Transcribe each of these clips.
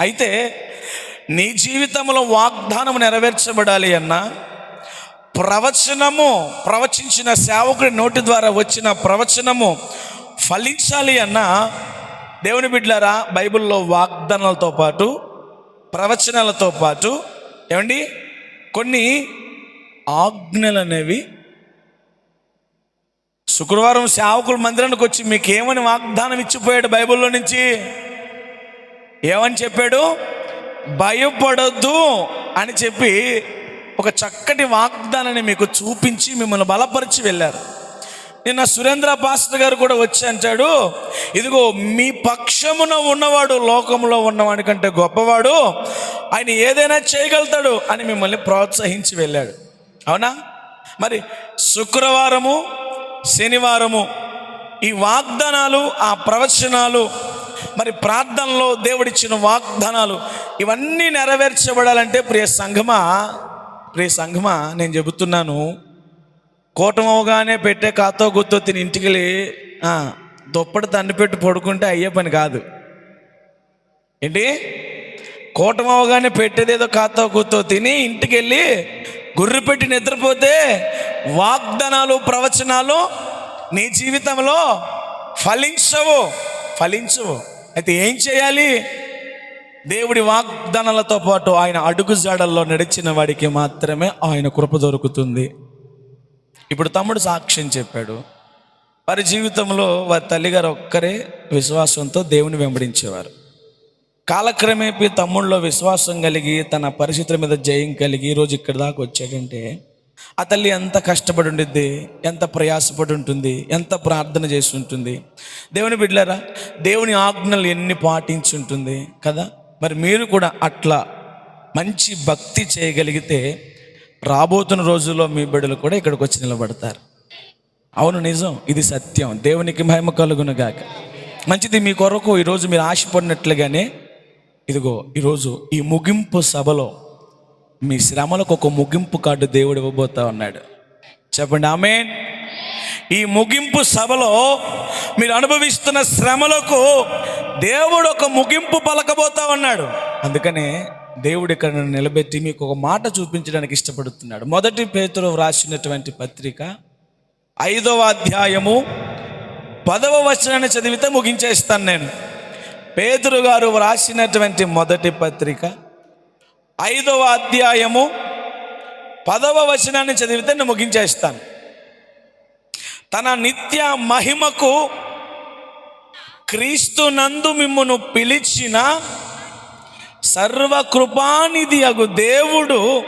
అయితే నీ జీవితంలో వాగ్దానం నెరవేర్చబడాలి అన్నా ప్రవచనము ప్రవచించిన సేవకుడి నోటి ద్వారా వచ్చిన ప్రవచనము ఫలించాలి అన్నా దేవుని బిడ్లారా బైబిల్లో వాగ్దానాలతో పాటు ప్రవచనాలతో పాటు ఏమండి? కొన్ని ఆజ్ఞలు అనేవి శుక్రవారం సేవకుల మందిరానికి వచ్చి మీకు ఏమని వాగ్దానం ఇచ్చిపోయాడు బైబిల్లో నుంచి? ఏమని చెప్పాడు? భయపడొద్దు అని చెప్పి ఒక చక్కటి వాగ్దానాన్ని మీకు చూపించి మిమ్మల్ని బలపరిచి వెళ్ళారు. నిన్న సురేంద్ర పాస్టర్ గారు కూడా వచ్చి అంటాడు ఇదిగో మీ పక్షమున ఉన్నవాడు లోకంలో ఉన్నవాడి కంటే గొప్పవాడు. ఆయన ఏదైనా చేయగలుగుతాడు అని మిమ్మల్ని ప్రోత్సహించి వెళ్ళాడు. అవునా? మరి శుక్రవారము శనివారము ఈ వాగ్దానాలు ఆ ప్రవచనాలు మరి ప్రార్థనలో దేవుడిచ్చిన వాగ్దానాలు ఇవన్నీ నెరవేర్చబడాలంటే ప్రియ సంఘమా ప్రియ సంఘమా నేను చెబుతున్నాను. కూటమవగానే పెట్టే కాతో గుత్తో తిని ఇంటికి వెళ్ళి దుప్పటి తండ్రి పెట్టి పడుకుంటే అయ్యే పని కాదు. ఏంటి? కూటమవగానే పెట్టేదేదో కాతో గుత్తో తిని ఇంటికి వెళ్ళి గుర్రు పెట్టి నిద్రపోతే వాగ్దానాలు ప్రవచనాలు నీ జీవితంలో ఫలించవు ఫలించవు. అయితే ఏం చేయాలి? దేవుడి వాగ్దానాలతో పాటు ఆయన అడుగు జాడల్లో నడిచిన వాడికి మాత్రమే ఆయన కృప దొరుకుతుంది. ఇప్పుడు తమ్ముడు సాక్ష్యం చెప్పాడు. వారి జీవితంలో వారి తల్లిగారు ఒక్కరే విశ్వాసంతో దేవుని వెంబడించేవారు. కాలక్రమేపీ తమ్ముళ్ళలో విశ్వాసం కలిగి తన పరిస్థితుల మీద జయం కలిగి ఈరోజు ఇక్కడి దాకా వచ్చాడంటే ఆ తల్లి ఎంత కష్టపడి ఉండిద్ది ఎంత ప్రయాసపడి ఉంటుంది ఎంత ప్రార్థన చేసి ఉంటుంది దేవుని బిడ్డలారా దేవుని ఆజ్ఞలు ఎన్ని పాటించి ఉంటుంది కదా? మరి మీరు కూడా అట్లా మంచి భక్తి చేయగలిగితే రాబోతున్న రోజుల్లో మీ బిడ్డలు కూడా ఇక్కడికి వచ్చి నిలబడతారు. అవును నిజం. ఇది సత్యం. దేవునికి మహిమ కలుగును గాక మంచిది మీ కొరకు ఈరోజు మీరు ఆశపడినట్లుగానే ఇదిగో ఈరోజు ఈ ముగింపు సభలో మీ శ్రమలకు ఒక ముగింపు కార్డు దేవుడు ఇవ్వబోతా ఉన్నాడు. చెప్పండి ఆమె ఈ ముగింపు సభలో మీరు అనుభవిస్తున్న శ్రమలకు దేవుడు ఒక ముగింపు పలకబోతా ఉన్నాడు. అందుకనే దేవుడు ఇక్కడ నిలబెట్టి మీకు ఒక మాట చూపించడానికి ఇష్టపడుతున్నాడు. మొదటి పేతులు వ్రాసినటువంటి పత్రిక ఐదవ అధ్యాయము పదవ వచనాన్ని చదివితే ముగించేస్తాను నేను. పేతురు గారు వ్రాసినటువంటి మొదటి పత్రిక ఐదవ అధ్యాయము పదవ వచనాన్ని చదివితే నేను ముగించేస్తాను. తన నిత్య మహిమకు క్రీస్తు నందు మిమ్మును పిలిచిన సర్వకృపానిధి అగు దేవుడు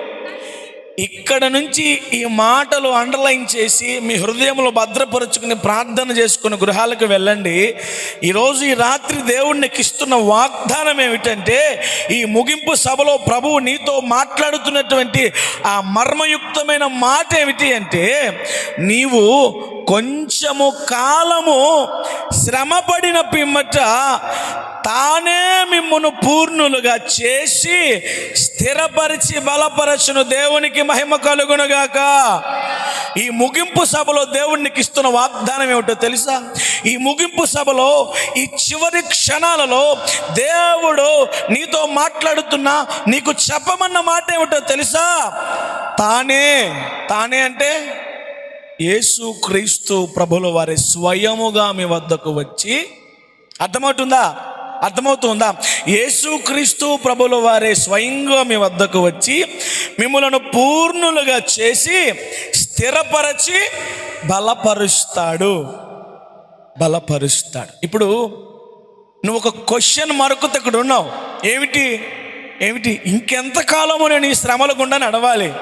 ఇక్కడ నుంచి ఈ మాటలు అండర్లైన్ చేసి మీ హృదయంలో భద్రపరుచుకుని ప్రార్థన చేసుకుని గృహాలకు వెళ్ళండి. ఈరోజు ఈ రాత్రి దేవుణ్ణి ఇస్తున్న వాగ్దానం ఏమిటంటే ఈ ముగింపు సభలో ప్రభువు నీతో మాట్లాడుతున్నటువంటి ఆ మర్మయుక్తమైన మాట ఏమిటి అంటే నీవు కొంచెము కాలము శ్రమపడిన పిమ్మట తానే మిమ్మును పూర్ణులుగా చేసి స్థిరపరిచి బలపరచును దేవునికి మహిమ కలుగునుగాక. ఈ ముగింపు సభలో దేవునికి ఇస్తున్న వాగ్దానం ఏమిటో తెలుసా? ఈ ముగింపు సభలో ఈ చివరి క్షణాలలో దేవుడు నీతో మాట్లాడుతున్నా నీకు చెప్పమన్న మాట ఏమిటో తెలుసా? తానే తానే అంటే యేసు క్రీస్తు ప్రభుల వారి స్వయముగా మీ వద్దకు వచ్చి అర్థమవుతుందా? అర్థమవుతుందా? యేసుక్రీస్తు ప్రభుల వారే స్వయంగా మీ వద్దకు వచ్చి మిమ్మలను పూర్ణులుగా చేసి స్థిరపరచి బలపరుస్తాడు. బలపరుస్తాడు. ఇప్పుడు నువ్వు ఒక క్వశ్చన్ మరొకటి ఇక్కడ ఉన్నావు. ఏమిటి? ఏమిటి? ఇంకెంతకాలము నేను ఈ శ్రమల గుండా నడవాలి?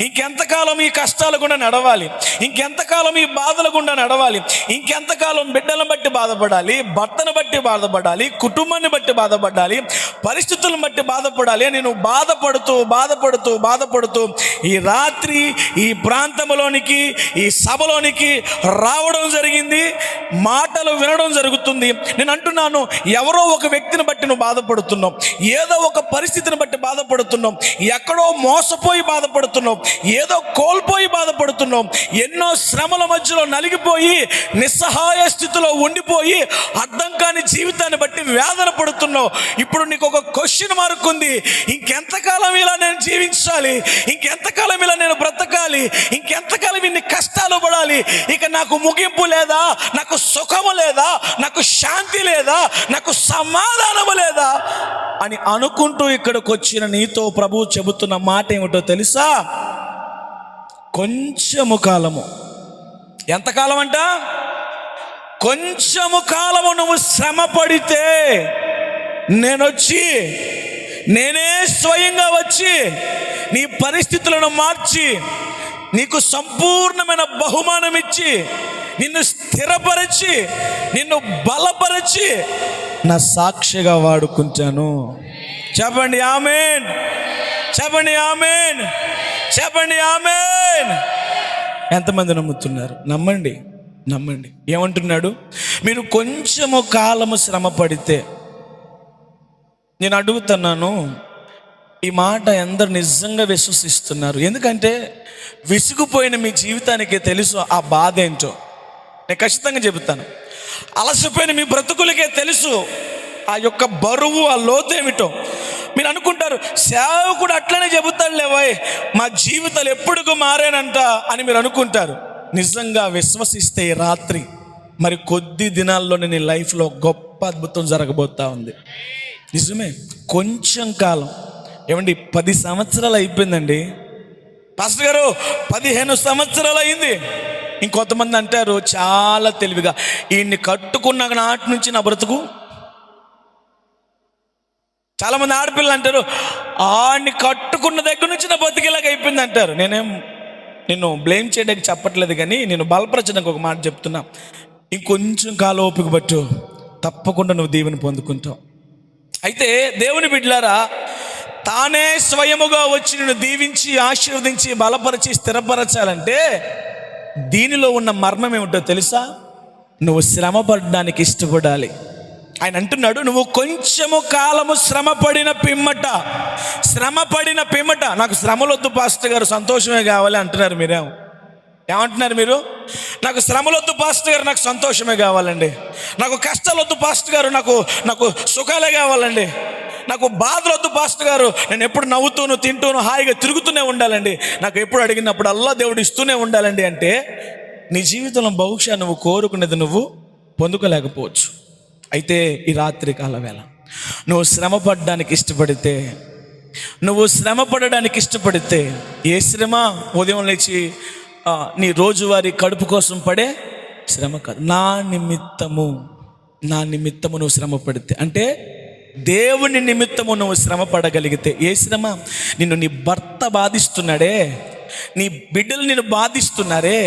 ఇంకెంతకాలం ఈ కష్టాల గుండా నడవాలి? ఇంకెంతకాలం ఈ బాధల గుండా నడవాలి? ఇంకెంతకాలం బిడ్డలను బట్టి బాధపడాలి? భర్తను బట్టి బాధపడాలి? కుటుంబాన్ని బట్టి బాధపడాలి? పరిస్థితులను బట్టి బాధపడాలి నేను బాధపడుతూ బాధపడుతూ బాధపడుతూ ఈ రాత్రి ఈ ప్రాంతంలోనికి ఈ సభలోనికి రావడం జరిగింది. మాటలు వినడం జరుగుతుంది. నేను అంటున్నాను ఎవరో ఒక వ్యక్తిని బట్టి నువ్వు బాధపడుతున్నావు. ఏదో ఒక పరిస్థితిని బట్టి బాధపడుతున్నావు. ఎక్కడో మోసపోయి బాధపడుతున్నావు. బాధపడుతున్నాం. ఏదో కోల్పోయి బాధపడుతున్నాం. ఎన్నో శ్రమల మధ్యలో నలిగిపోయి నిస్సహాయ స్థితిలో ఉండిపోయి అర్థం కాని జీవితాన్ని బట్టి వేదన పడుతున్నావు ఇప్పుడు నీకు ఒక క్వశ్చన్ మార్క్ ఉంది. ఇంకెంతకాలం ఇలా నేను జీవించాలి? ఇంకెంతకాలం ఇలా నేను బ్రతకాలి? ఇంకెంతకాలం ఇన్ని కష్టాలు పడాలి? ఇక నాకు ముగింపు లేదా? నాకు సుఖము లేదా? నాకు శాంతి లేదా? నాకు సమాధానము లేదా? అని అనుకుంటూ ఇక్కడికి వచ్చిన నీతో ప్రభువు చెబుతున్న మాట ఏమిటో తెలుసా? కొంచెము కాలము. ఎంతకాలం అంట కొంచెము కాలము నువ్వు శ్రమ పడితే నేనొచ్చి నేనే స్వయంగా వచ్చి నీ పరిస్థితులను మార్చి నీకు సంపూర్ణమైన బహుమానం ఇచ్చి నిన్ను స్థిరపరిచి నిన్ను బలపరిచి నా సాక్షిగా వాడుకుంటాను. చెప్పండి ఆమెన్. చెప్పండి ఆమెన్. చెప్పండి ఆమె ఎంతమంది నమ్ముతున్నారు? నమ్మండి నమ్మండి. ఏమంటున్నాడు? మీరు కొంచెము కాలము శ్రమ పడితే నేను అడుగుతున్నాను ఈ మాట ఎందరు నిజంగా విశ్వసిస్తున్నారు? ఎందుకంటే విసుగుపోయిన మీ జీవితానికి తెలుసు ఆ బాధ ఏంటో. నేను ఖచ్చితంగా చెబుతాను. అలసిపోయిన మీ బ్రతుకులకే తెలుసు ఆ యొక్క బరువు ఆ లోతు ఏమిటో. మీరు అనుకుంటారు సేవకుడు అట్లనే చెబుతాడు లేవాయ్ మా జీవితాలు ఎప్పుడుకు మారేనంట అని మీరు అనుకుంటారు. నిజంగా విశ్వసిస్తే రాత్రి మరి కొద్ది దినాల్లోనే నీ లైఫ్లో గొప్ప అద్భుతం జరగబోతా ఉంది. నిజమే కొంచెం కాలం. ఏమండి పది సంవత్సరాలు అయిపోయిందండి. పాస్టర్ గారు పదిహేను సంవత్సరాలు అయింది. ఇంకొంతమంది అంటారు చాలా తెలివిగా ఈయన్ని కట్టుకున్న నాటి నుంచి నా బ్రతుకు చాలామంది ఆడపిల్లలు అంటారు ఆడిని కట్టుకున్న దగ్గర నుంచి నా బతికేలాగా అయిపోయింది అంటారు. నేనేం నిన్ను బ్లేమ్ చేయడానికి చెప్పట్లేదు కానీ నేను బలపరచడానికి ఒక మాట చెప్తున్నా. ఇంకొంచెం కాలం ఓపిక పట్టు తప్పకుండా నువ్వు దీవెని పొందుకుంటావు. అయితే దేవుని బిడ్డలారా తానే స్వయముగా వచ్చి నిన్ను దీవించి ఆశీర్వదించి బలపరిచి స్థిరపరచాలంటే దీనిలో ఉన్న మర్మం ఏమిటో తెలుసా? నువ్వు శ్రమపడడానికి ఇష్టపడాలి. ఆయన అంటున్నాడు నువ్వు కొంచెము కాలము శ్రమ పడిన పిమ్మట శ్రమ పడిన పిమ్మట నాకు శ్రమలొద్దు పాస్టర్ గారు సంతోషమే కావాలి అంటున్నారు మీరేమో ఏమంటున్నారు మీరు? నాకు శ్రమలొద్దు పాస్టర్ గారు నాకు సంతోషమే కావాలండి. నాకు కష్టాలొద్దు పాస్టర్ గారు నాకు నాకు సుఖాలే కావాలండి. నాకు బాధలొద్దు పాస్టర్ గారు. నేను ఎప్పుడు నవ్వుతూను తింటూను హాయిగా తిరుగుతూనే ఉండాలండి. నాకు ఎప్పుడు అడిగినప్పుడు అల్లా దేవుడు ఇస్తూనే ఉండాలండి అంటే నీ జీవితంలో బహుశా నువ్వు కోరుకునేది నువ్వు పొందుకోలేకపోవచ్చు. అయితే ఈ రాత్రి కాల వేళ నువ్వు శ్రమ పడడానికి ఇష్టపడితే నువ్వు శ్రమ పడడానికి ఇష్టపడితే ఏ శ్రమ? ఉదయం లేచి నీ రోజువారి కడుపు కోసం పడే శ్రమ కాదు. నా నిమిత్తము నా నిమిత్తము నువ్వు శ్రమ పడితే అంటే దేవుని నిమిత్తము నువ్వు శ్రమ పడగలిగితే ఏ శ్రమ? నిన్ను నీ భర్త బాధిస్తున్నాడే. నీ బిడ్డలు నేను బాధిస్తున్నారే?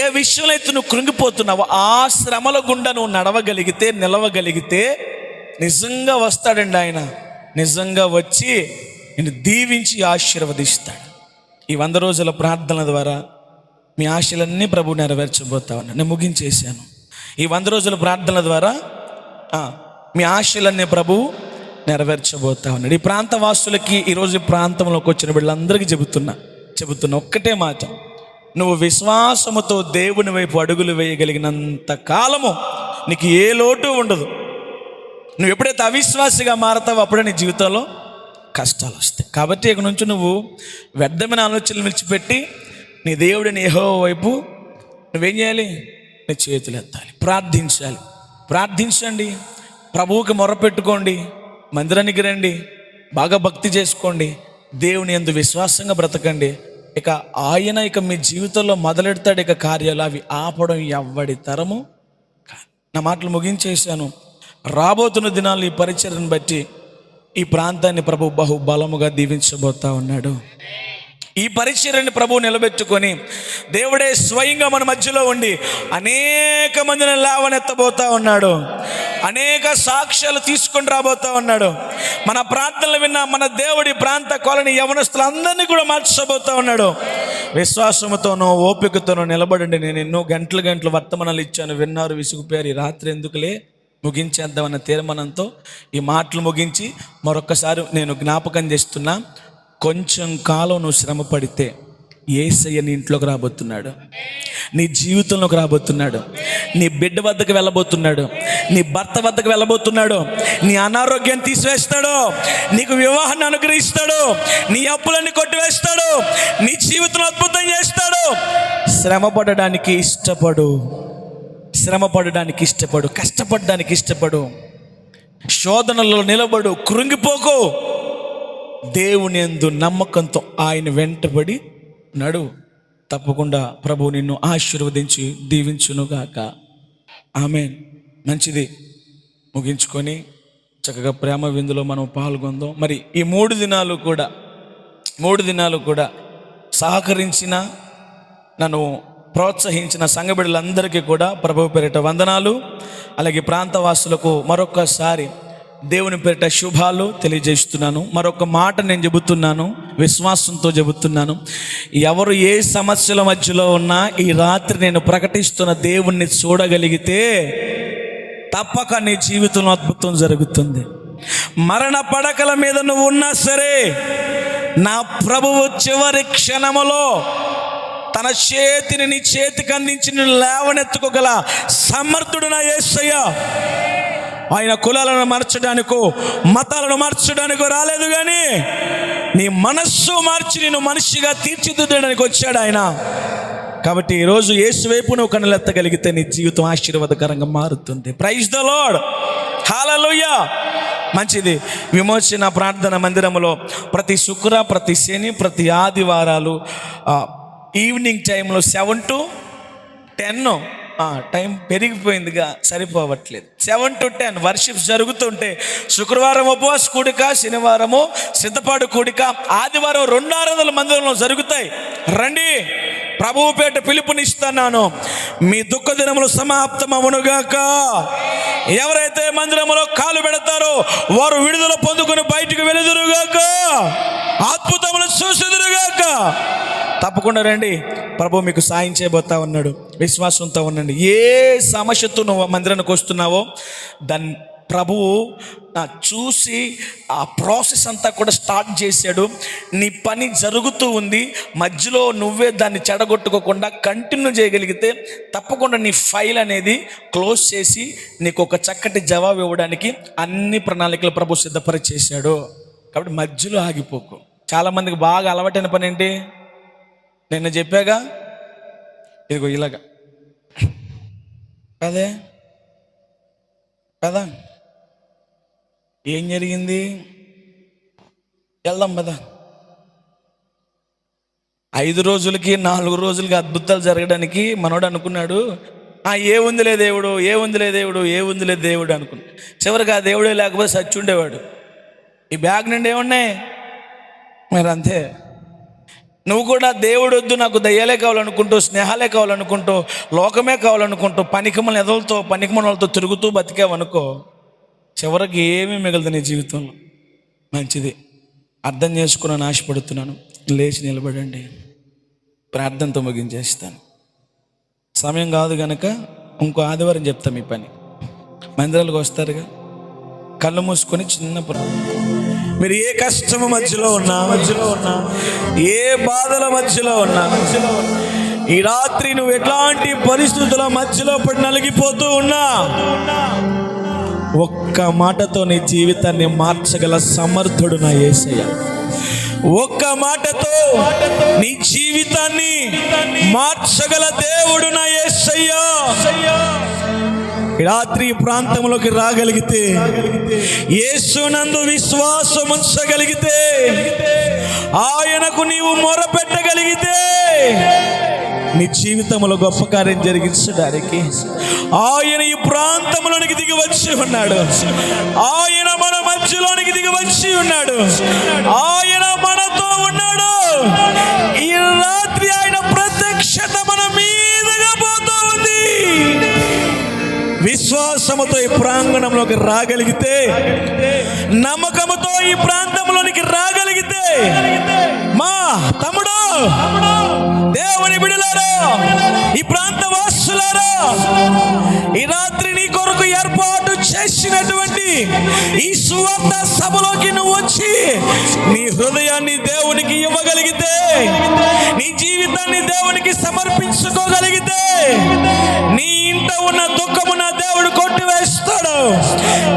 ఏ విషయంలో అయితే నువ్వు కృంగిపోతున్నావో ఆ శ్రమల గుండా నువ్వు నడవగలిగితే నిలవగలిగితే నిజంగా వస్తాడండి ఆయన. నిజంగా వచ్చి నేను దీవించి ఆశీర్వదిస్తాడు. ఈ వంద రోజుల ప్రార్థనల ద్వారా మీ ఆశలన్నీ ప్రభు నెరవేర్చబోతా ఉన్నాను నేను ముగించేశాను. ఈ వంద రోజుల ప్రార్థన ద్వారా మీ ఆశలన్నీ ప్రభు నెరవేర్చబోతా ఉన్నాడు. ఈ ప్రాంత వాసులకి ఈరోజు ఈ ప్రాంతంలోకి వచ్చిన వీళ్ళందరికీ చెబుతున్నా. చెబుతున్న ఒక్కటే మాట. నువ్వు విశ్వాసముతో దేవుని వైపు అడుగులు వేయగలిగినంత కాలము నీకు ఏ లోటు ఉండదు. నువ్వు ఎప్పుడైతే అవిశ్వాసిగా మారతావో అప్పుడే నీ జీవితంలో కష్టాలు వస్తాయి. కాబట్టి ఇక నుంచి నువ్వు వ్యర్థమైన ఆలోచనలు విడిచిపెట్టి నీ దేవుడిని ఏహో వైపు నువ్వేం చేయాలి? నీ చేతులు ఎత్తాలి. ప్రార్థించాలి. ప్రార్థించండి. ప్రభువుకి మొరపెట్టుకోండి. మందిరానికి రండి. బాగా భక్తి చేసుకోండి. దేవుని ఎందు విశ్వాసంగా బ్రతకండి. ఇక ఆయన ఇక మీ జీవితంలో మొదలెడతాడు ఇక కార్యాలు అవి ఆపడం ఎవ్వడి తరము నా మాటలు ముగించేశాను. రాబోతున్న దినాలు ఈ పరిచయను బట్టి ఈ ప్రాంతాన్ని ప్రభు బహు బలముగా దీవించబోతా ఉన్నాడు. ఈ పరిచర్యని ప్రభు నిలబెట్టుకొని దేవుడే స్వయంగా మన మధ్యలో ఉండి అనేక మందిని లేవనెత్తబోతా ఉన్నాడు. అనేక సాక్ష్యాలు తీసుకొని రాబోతా ఉన్నాడు. మన ప్రార్థనలు విన్న మన దేవుడి ప్రాంత కాలనీ యవనస్తులందరినీ కూడా మార్చబోతా ఉన్నాడు. విశ్వాసముతోనో ఓపికతోనో నిలబడండి. నేను ఎన్నో గంటలు గంటలు వర్తమానాలు ఇచ్చాను. విన్నారు విసుగుపోయారు. ఈ రాత్రి ఎందుకులే? ముగించేద్దామన్న తీర్మానంతో ఈ మాటలు ముగించి మరొక్కసారి నేను జ్ఞాపకం చేస్తున్నా. కొంచెం కాలం నువ్వు శ్రమ పడితే ఏసయ్య నీ ఇంట్లోకి రాబోతున్నాడు. నీ జీవితంలోకి రాబోతున్నాడు. నీ బిడ్డ వద్దకు వెళ్ళబోతున్నాడు. నీ భర్త వద్దకు వెళ్ళబోతున్నాడు. నీ అనారోగ్యాన్ని తీసివేస్తాడు. నీకు వివాహాన్ని అనుగ్రహిస్తాడు. నీ అప్పులన్నీ కొట్టివేస్తాడు. నీ జీవితం అద్భుతం చేస్తాడు. శ్రమ పడడానికి ఇష్టపడు. శ్రమ పడడానికి ఇష్టపడు. కష్టపడడానికి ఇష్టపడు. శోధనలో నిలబడు. కృంగిపోకు. దేవుని ఎందు నమ్మకంతో ఆయన వెంటబడి నడు. తప్పకుండా ప్రభు నిన్ను ఆశీర్వదించి దీవించునుగాక. ఆమె మంచిది. ముగించుకొని చక్కగా ప్రేమ విందులో మనం పాల్గొందాం. మరి ఈ మూడు దినాలు కూడా మూడు దినాలు కూడా సహకరించిన నన్ను ప్రోత్సహించిన సంఘబిడ్డలందరికీ కూడా ప్రభు పేరిట వందనాలు. అలాగే ప్రాంతవాసులకు మరొకసారి దేవుని పేరిట శుభాలు తెలియజేస్తున్నాను. మరొక మాట నేను చెబుతున్నాను విశ్వాసంతో చెబుతున్నాను. ఎవరు ఏ సమస్యల మధ్యలో ఉన్నా ఈ రాత్రి నేను ప్రకటిస్తున్న దేవుణ్ణి చూడగలిగితే తప్పక నీ జీవితంలో అద్భుతం జరుగుతుంది. మరణ పడకల మీద నువ్వు ఉన్నా సరే నా ప్రభువు చివరి క్షణములో తన చేతిని నీ చేతికి అందించి నేను లేవనెత్తుకోగల సమర్థుడు నా ఏసయ్యా ఆయన కులాలను మార్చడానికో మతాలను మార్చడానికో రాలేదు కానీ నీ మనస్సు మార్చి నేను మనిషిగా తీర్చిదిద్దడానికి వచ్చాడు ఆయన. కాబట్టి ఈరోజు యేసు వైపు నువ్వు కనులెత్తగలిగితే నీ జీవితం ఆశీర్వాదకరంగా మారుతుంది. ప్రైజ్ ద లార్డ్ హాలలోయ మంచిది. విమోచన ప్రార్థన మందిరంలో ప్రతి శుక్ర ప్రతి శని ప్రతి ఆదివారాలు ఈవినింగ్ టైంలో సెవెన్ టు టెన్ టైం పెరిగిపోయిందిగా సరిపోవట్లేదు. సెవెన్ టు టెన్ వర్షిప్స్ జరుగుతుంటే శుక్రవారం ఉపవాస కూడిక శనివారము సిద్ధపాడు కూడిక ఆదివారం రెండు ఆరు వందల మందిరంలో జరుగుతాయి. రండి. ప్రభువు పేట పిలుపునిస్తున్నాను. మీ దుఃఖ దినములు సమాప్తమవునుగాక. ఎవరైతే మందిరములో కాలు పెడతారో వారు విడుదల పొందుకుని బయటికి వెలుదురుగాక అద్భుతములు చూసిదురుగాక. తప్పకుండా రండి. ప్రభు మీకు సాయం చేయబోతా ఉన్నాడు. విశ్వాసంతో ఉండండి. ఏ సమస్యతో నువ్వు మందిరానికి వస్తున్నావో దాన్ని ప్రభువు చూసి ఆ ప్రాసెస్ అంతా కూడా స్టార్ట్ చేశాడు. నీ పని జరుగుతూ ఉంది. మధ్యలో నువ్వే దాన్ని చెడగొట్టుకోకుండా కంటిన్యూ చేయగలిగితే తప్పకుండా నీ ఫైల్ అనేది క్లోజ్ చేసి నీకు ఒక చక్కటి జవాబు ఇవ్వడానికి అన్ని ప్రణాళికలు ప్రభు సిద్ధపరిచేశాడు. కాబట్టి మధ్యలో ఆగిపోకు. చాలామందికి బాగా అలవాటైన పని ఏంటి? నిన్న చెప్పాగా? ఇదిగో ఇలాగా. అదే కదా ఏం జరిగింది? వెళ్దాం కదా ఐదు రోజులకి నాలుగు రోజులకి అద్భుతాలు జరగడానికి మనోడు అనుకున్నాడు. ఆ ఏ ఉందిలే దేవుడు ఏ ఉందిలే దేవుడు ఏ ఉందిలే దేవుడు అనుకున్నాడు చివరికి ఆ దేవుడే లేకపోతే సచ్చి ఉండేవాడు. ఈ బ్యాగ్ నుండి ఏమున్నాయి? మరి అంతే. నువ్వు కూడా దేవుడు వద్దు నాకు దయ్యాలే కావాలనుకుంటూ స్నేహాలే కావాలనుకుంటూ లోకమే కావాలనుకుంటూ పనికిమల ఎదలతో పనికిమలతో తిరుగుతూ బతికావనుకో. చివరికి ఏమీ మిగలదు నీ జీవితంలో. మంచిది. అర్థం చేసుకున్నాను ఆశపడుతున్నాను లేచి నిలబడండి. ప్రార్థనతో ముగించేస్తాను. సమయం కాదు కనుక ఇంకో ఆదివారం చెప్తా మీ పని. మందిరాలకు వస్తారుగా. కళ్ళు మూసుకొని చిన్న మీరు ఏ కష్టము మధ్యలో ఉన్నా మధ్యలో ఉన్నా ఏ బాధల మధ్యలో ఉన్నా మధ్యలో ఉన్నా ఈ రాత్రి నువ్వు ఎట్లాంటి పరిస్థితుల మధ్యలో పడి నలిగిపోతూ ఉన్నా ఒక్క మాటతో నీ జీవితాన్ని మార్చగల సమర్థుడు నా ఏసయ్య. ఒక్క మాటతో నీ జీవితాన్ని మార్చగల దేవుడు నా ఏసయ్యా. రాత్రి ప్రాంతంలోకి రాగలిగితే యేసునందు విశ్వాసం ఉంచగలిగితే ఆయనకు నీవు మొరపెట్టగలిగితే నీ జీవితంలో గొప్ప కార్యం జరిగించడానికి ఆయన ఈ ప్రాంతంలోనికి దిగి వచ్చి ఉన్నాడు. ఆయన మన మధ్యలోనికి దిగి వచ్చి ఉన్నాడు. ఆయన మనతో ఉన్నాడు. ఈ రాత్రి ఆయన ప్రత్యక్షత మన మీదుగా పోతూ ఉంది. విశ్వాసముతో ఈ ప్రాంగణంలోకి రాగలిగితే నమ్మకముతో ఈ ప్రాంతంలోనికి రాగలిగితే మా తమ్ముడు దేవుని బిడలారా ఈ ప్రాంత వాసులారా ఈ రాత్రి నీ కొరకు ఏర్పాటు చేసినటువంటి ఈ సువార్త సభలోకి నువ్వు వచ్చి నీ హృదయాన్ని దేవునికి ఇవ్వగలిగితే నీ జీవితాన్ని దేవునికి సమర్పించుకోగలిగితే నీ ఇంట ఉన్న దుఃఖము నా దేవుడు కొట్టివేస్తాడు.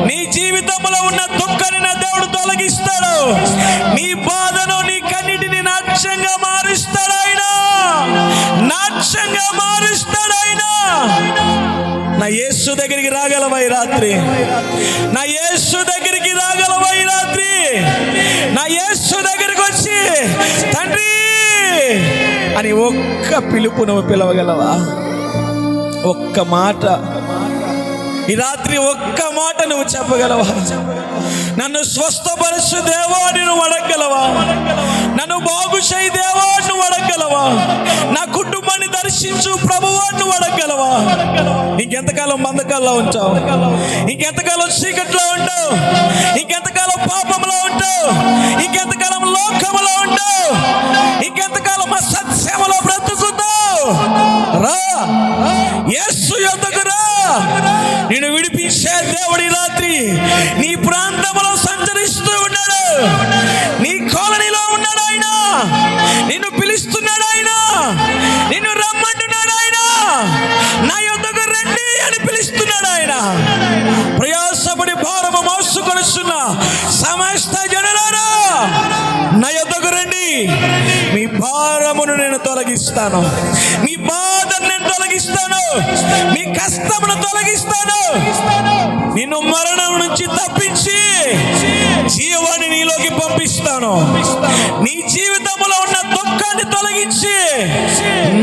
నీ జీవితంలో ఉన్న దుఃఖాన్ని నా దేవుడు తొలగిస్తాడు. నీ బాధను నీ కన్నిటిని నాట్యంగా మారుస్తాడు. మారుస్తాడైనా నా యేసు దగ్గరికి రాగలవై రాత్రి? నా యేసు దగ్గరికి రాగలవై రాత్రి? నా యేసు దగ్గరికి వచ్చి తండ్రి! అని ఒక్క పిలుపు నువ్వు పిలవగలవా? ఒక్క మాట. ఈ రాత్రి ఒక్క మాట నువ్వు చెప్పగలవా? నన్ను స్వస్థపరచు దేవా నువ్వు అడగలవా నన్ను బాగు చేయి దేవా నువ్వు అడగలవా నా కుటుంబాన్ని దర్శించు ప్రభువా నువ్వు అడగలవా ఇంకెంతకాలం మందకాల్లో ఉంటావు? ఇంకెంతకాలం చీకట్లో ఉంటావు? ఇంకెంతకాలం పాపంలో ఉంటావు? ఇంకెంతకాలం లోకంలో ఉంటావు? ఇంకెంతకాలం సత్సేమలో బ్రతుకుతావు? రా యేసు యొద్దకు రా. నేను విడిపించే దేవుడి రాత్రి నీ ప్రాంతంలో సంచరిస్తూ ఉన్నాడు. భారము మోసుకొనిస్తున్న సమస్త జనులారా నా యొద్దకు రండి. మీ భారమును నేను తొలగిస్తాను. మీ బాధను నేను తొలగిస్తాను. మీ కష్టమును తొలగిస్తాను. నిన్ను మరణం నుంచి తప్పించి జీవాన్ని నీలోకి పంపిస్తాను. నీ జీవితంలో ఉన్న దుఃఖాన్ని తొలగించి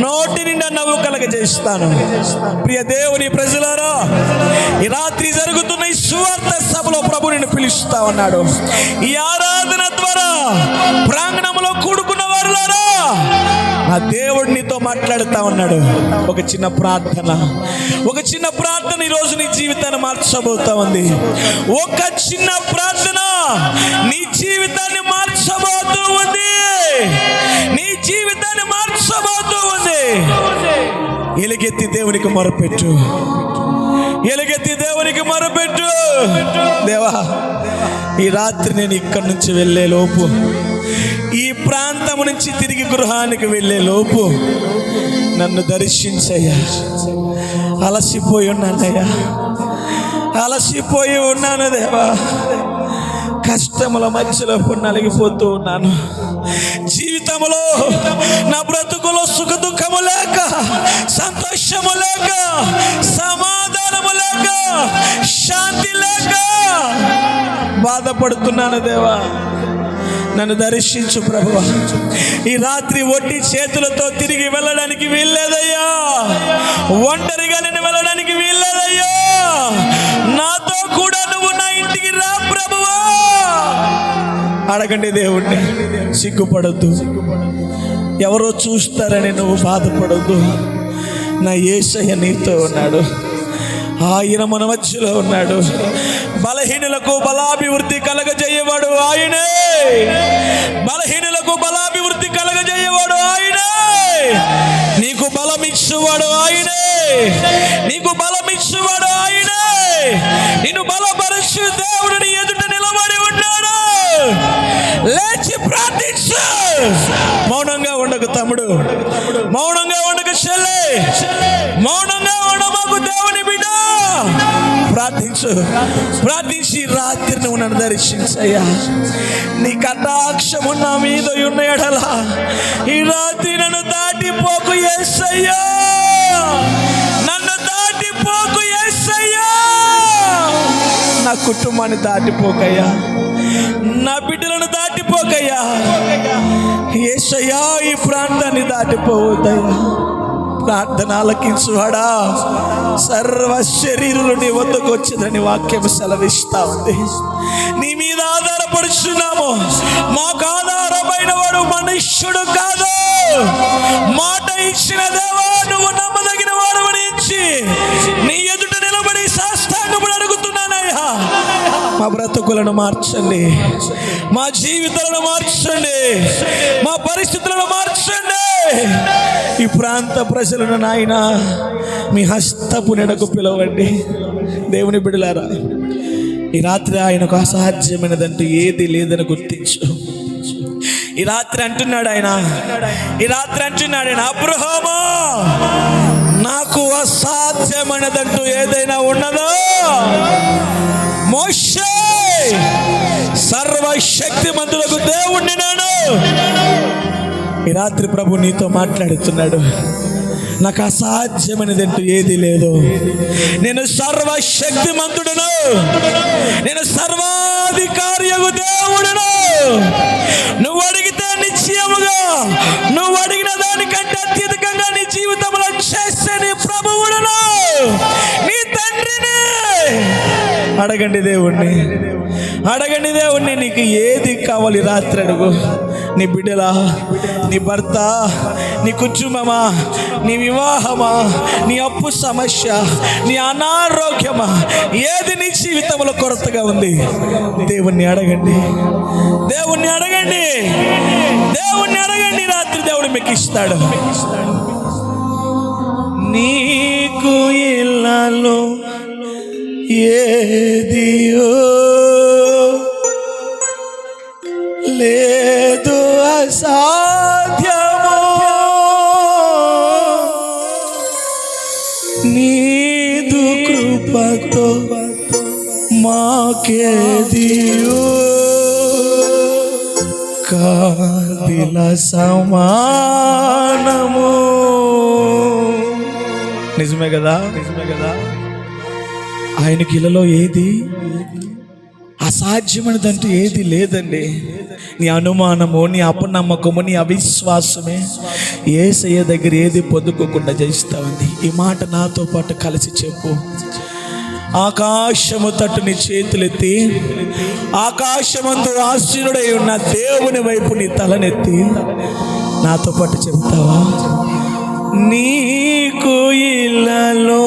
నోటి నిండా నవ్వు కలగజేస్తాను. ప్రియ దేవుని ప్రజలారా ఈ రాత్రి జరుగుతుంది సువార్త సభలో ప్రభు నేను పిలుస్తా ఉన్నాడు. ఈ ఆరాధన ద్వారా ప్రాంగణంలో కూడుకున్న వారులారా నా దేవుడు నీతో మాట్లాడుతా ఉన్నాడు. ఒక చిన్న ప్రార్థన. ఒక చిన్న ప్రార్థన ఈ రోజు నీ జీవితాన్ని మార్చబోతా ఉంది. ఒక చిన్న ప్రార్థన నీ జీవితాన్ని మార్చబోతూ ఉంది. నీ జీవితాన్ని మార్చబోతూ ఉంది. ఎలుగెత్తి దేవునికి మొరపెట్టు. ఎలుగెత్తి దేవునికి మొరపెట్టు. దేవా ఈ రాత్రి నేను ఇక్కడి నుంచి వెళ్ళే లోపు ఈ ప్రాంతం నుంచి తిరిగి గృహానికి వెళ్ళే లోపు నన్ను దర్శించయ్యా. అలసిపోయి ఉన్నానయ్యా. అలసిపోయి ఉన్నాను దేవా. కష్టముల మధ్యలో నలిగిపోతూ ఉన్నాను. జీవితంలో నా బ్రతుకులో సుఖ దుఃఖము లేక సంతోషము లేక సమాధానం లేక శాంతి లేక. బాధపడుతున్నాను దేవా. నన్ను దర్శించు ప్రభు ఈ రాత్రి ఒట్టి చేతులతో తిరిగి వెళ్ళడానికి వీల్లేదయ్యా. ఒంటరిగా నేను వెళ్ళడానికి వీల్లేదయ్యా. నాతో కూడా నువ్వు నా ఇంటికి రా ప్రభువా. అడగండి దేవుణ్ణి. సిగ్గుపడద్దు. ఎవరో చూస్తారని నువ్వు బాధపడద్దు. నా ఏసయ్య నీతో ఉన్నాడు. ఆయన మన మధ్యలో ఉన్నాడు. బలహీనులకు బలాభివృద్ధి కలగజేయవాడు ఆయనే. బలహీనులకు బలాభివృద్ధి కలగజేయవాడు ఆయనే. నీకు బలమిచ్చువాడు ఆయనే. నీకు బలమిచ్చువాడు ఆయనే. నిన్ను బలపరచు దేవుడిని ఎదుట నిలబడి ఉన్నాడు. లేచి ప్రార్థించు. మౌనంగా ఉండకు తమ్ముడు. మౌనంగా ఉండకు చెల్లె. మౌనంగా ఉండ. ప్రార్థించు. ప్రార్థించి ఈ రాత్రి నువ్వు నన్ను దర్శించయ్యా నీ కటాక్షము నా మీద ఉన్న ఈ రాత్రి నన్ను దాటిపోకు ఎస్సయ్యా నన్ను దాటిపోకు ఎస్సయ్యా నా కుటుంబాన్ని దాటిపోకయ్యా. నా బిడ్డలను దాటిపోకయ్యా. ఏసయ్యా ఈ ప్రాంతాన్ని దాటిపోవద్దయ్యా. ప్రార్థన ఆలకించువాడా సర్వ శరీరులు నీ వద్దకు వచ్చిందని వాక్యం సెలవిస్తా ఉంది. నీ మీద ఆధారపడుచున్నాము. మాకు ఆధారమైన వాడు మనుష్యుడు కాదు. మాట ఇచ్చిన దేవా నువ్వు నమ్మదగిన వాడు నీ ఎదుట నిలబడి సాష్టాంగముడు అడుగుతున్నానయ్యా మా బ్రతుకులను మార్చండి. మా జీవితాలను మార్చండి. మా పరిస్థితులను మార్చండి. ఈ ప్రాంత ప్రజలను నాయన మీ హస్తపు నెడకు పిలవండి. దేవుని బిడలారా ఈ రాత్రి ఆయనకు అసాధ్యమైనదంటూ ఏది లేదని గుర్తించు. ఈ రాత్రి అంటున్నాడు ఆయన. ఈ రాత్రి అంటున్నాడు ఆయన అబ్రహమా నాకు అసాధ్యమైనదంటూ ఏదైనా ఉన్నదో? మోషే! సర్వశక్తి మంతులకు దేవుణ్ణి నేను. ఈ రాత్రి ప్రభు నీతో మాట్లాడుతున్నాడు. నాకు అసాధ్యమైనదంటూ ఏది లేదు. నేను సర్వశక్తి సర్వశక్తిమంతుడును. నేను సర్వాధికారియగు దేవుడును. నువ్వు అడిగితే నిశ్చయముగా నువ్వు అడిగిన దాని అడగండి దేవుణ్ణి. అడగండి దేవుణ్ణి నీకు ఏది కావాలి రాత్రి అడుగు. నీ బిడ్డలా నీ భర్త నీ కుటుంబమా నీ వివాహమా నీ అప్పు సమస్య నీ అనారోగ్యమా ఏది నీ జీవితంలో కొరతగా ఉంది? దేవుణ్ణి అడగండి. దేవుణ్ణి అడగండి. దేవుణ్ణి అడగండి. రాత్రి దేవుడు మీకు ఇస్తాడు. నీకు ఇళ్ళలో ఏదియో లేదు అసాధ్యము. నీదు కృపతో మాకేదియో కాదిల సమానము. నిజమే కదా? నిజమే కదా? ఆయనకి ఇళ్ళలో ఏది? అసాధ్యమైనదంటూ ఏది లేదండి. నీ అనుమానము నీ అపనమ్మకము నీ అవిశ్వాసమే ఏసయ్య దగ్గర ఏది పొందుకోకుండా జయిస్తామండి ఈ మాట నాతో పాటు కలిసి చెప్పు. ఆకాశము తట్టు నీ చేతులెత్తి ఆకాశమందు ఆశ్చర్యుడై ఉన్న దేవుని వైపు నీ తలనెత్తి నాతో పాటు చెప్తావా నీకు ఇళ్ళలో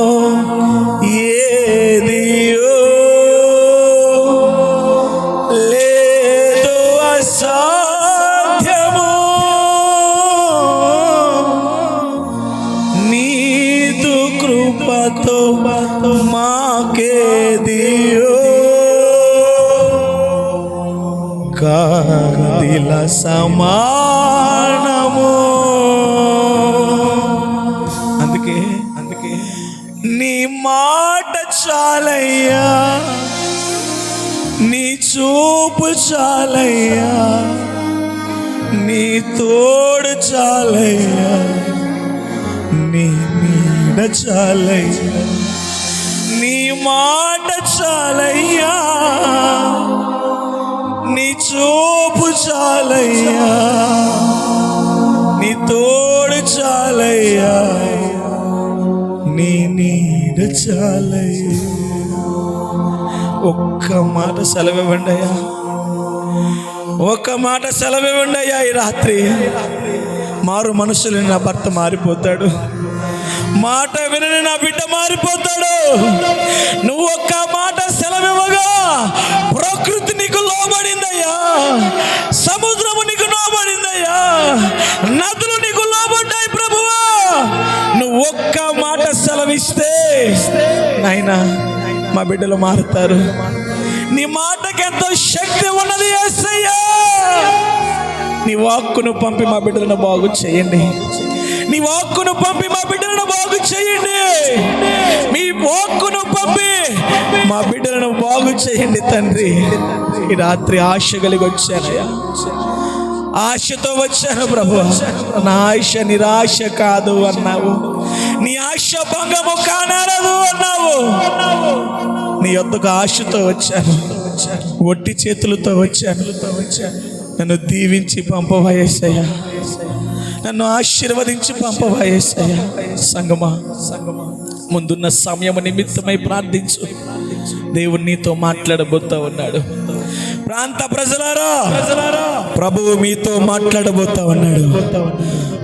చూపు చాలయ్యా. నీ తోడు చాలయ్యా. నీ నీడ చాలయ్యా. ఒక్క మాట సెలవివ్వండి అయ్యా. ఒక్క మాట సెలవివ్వండి అయ్యా ఈ రాత్రి. మారు మనుషులని నా భర్త మారిపోతాడు. మాట వినని నా బిడ్డ మారిపోతాడు. నువ్వు ఒక్క మాట సెలవివ్వగా ప్రకృతి నీకు లోబడిందయ్యా. సముద్రము నీకు లోబడిందయ్యా. నదులు నీకు లోబడ్డాయి ప్రభువా. నువ్వు ఒక్క మాట సెలవిస్తే నాయనా మా బిడ్డలు మారుతారు. నీ మాటకి ఎంతో శక్తి ఉన్నది యేసయ్యా నీ వాక్కును పంపి మా బిడ్డలను బాగు చేయండి. నీ వాక్కును పంపి మా బిడ్డలను బాగు చేయండి. మీ వాక్కును పంపి మా బిడ్డలను బాగు చేయండి తండ్రి. ఈ రాత్రి ఆశ కలిగి వచ్చానయ్యా ఆశతో వచ్చాను ప్రభు. నా ఆశ నిరాశ కాదు అన్నావు. నీ ఆశ భంగము కానరదు అన్నావు. నీ యొద్దకు ఆశతో వచ్చాను. ఒట్టి చేతులతో వచ్చాను. నన్ను దీవించి పంపవయసయ్యా నన్ను ఆశీర్వదించి పంపవాయేసయ్యా సంగమా సంగమా. ముందున్న సమయం నిమిత్తమై ప్రార్థించు. దేవుడు నీతో మాట్లాడబోతా ఉన్నాడు. ప్రాంత ప్రజలారా ప్రజలారా ప్రభువు మీతో మాట్లాడబోతా ఉన్నాడు.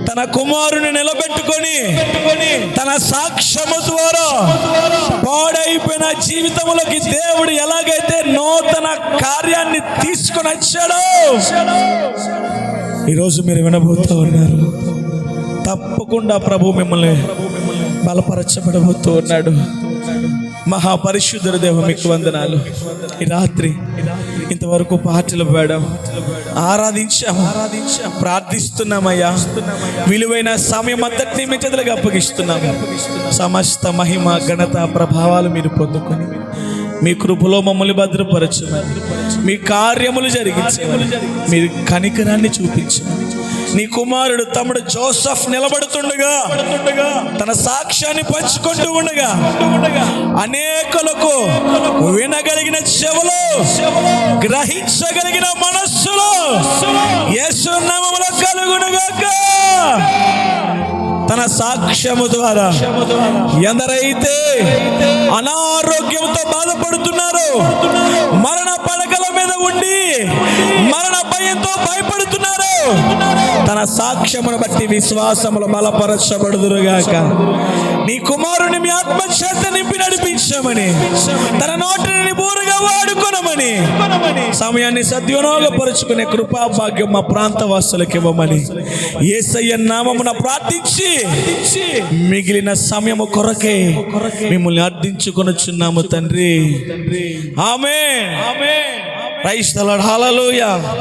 తన కుమారుని నిలబెట్టుకొని తన సాక్ష్యము ద్వారా పాడైపోయిన జీవితములకి దేవుడు ఎలాగైతే నూతన కార్యాన్ని తీసుకొని వచ్చాడో ఈరోజు మీరు వినబోతూ ఉన్నారు. తప్పకుండా ప్రభు మిమ్మల్ని బలపరచబడబోతూ ఉన్నాడు. మహాపరిశుద్ధుడు దేవ మీకు వందనాలు. ఈ రాత్రి ఇంతవరకు పాటలు పాడాం. ఆరాధించాం. ఆరాధించాం ప్రార్థిస్తున్నామయ్యా. విలువైన సమయం అంతటినీ మీ చేతులకు అప్పగిస్తున్నాం. సమస్త మహిమ ఘనత ప్రభావాలు మీరు పొందుకొని మీ కృపలో మమ్మల్ని భద్రపరచమని. మీ కార్యములు జరిగించమని. మీ కనికరాన్ని చూపించమని. నీ కుమారుడు తమ్ముడు జోసఫ్ నిలబడుతుండగా తన సాక్ష్యాన్ని పంచుకుంటూ ఉండగా అనేకులకు వినగలిగిన చెవులు గ్రహించగలిగిన మనస్సులో యేసునామములో కలుగునుగాక. తన సాక్ష్యము ద్వారా ఎందరైతే అనారోగ్యంతో బాధపడుతున్నారో మరణ పడకల మీద ఉండి మరణ భయంతో భయపడుతున్నారో తన సాక్ష్యమును బట్టి విశ్వాసములు బలపరచబడుదురుగాక. నీ కుమారుని మీ ఆత్మచేత నింపి నడిపించమని తన నోటిని బోరుగా వాడుకొనమని సమయాన్ని సద్వినియోగపరుచుకునే కృపా భాగ్యం మా ప్రాంత వాసులకు ఇవ్వమని ఏసయ్య నామమున ప్రార్థించి మిగిలిన సమయము కొరకే మిమ్మల్ని అర్థించుకొనుచున్నాము తండ్రి. ఆమె ఆమె రైస్ హల్లెలూయా.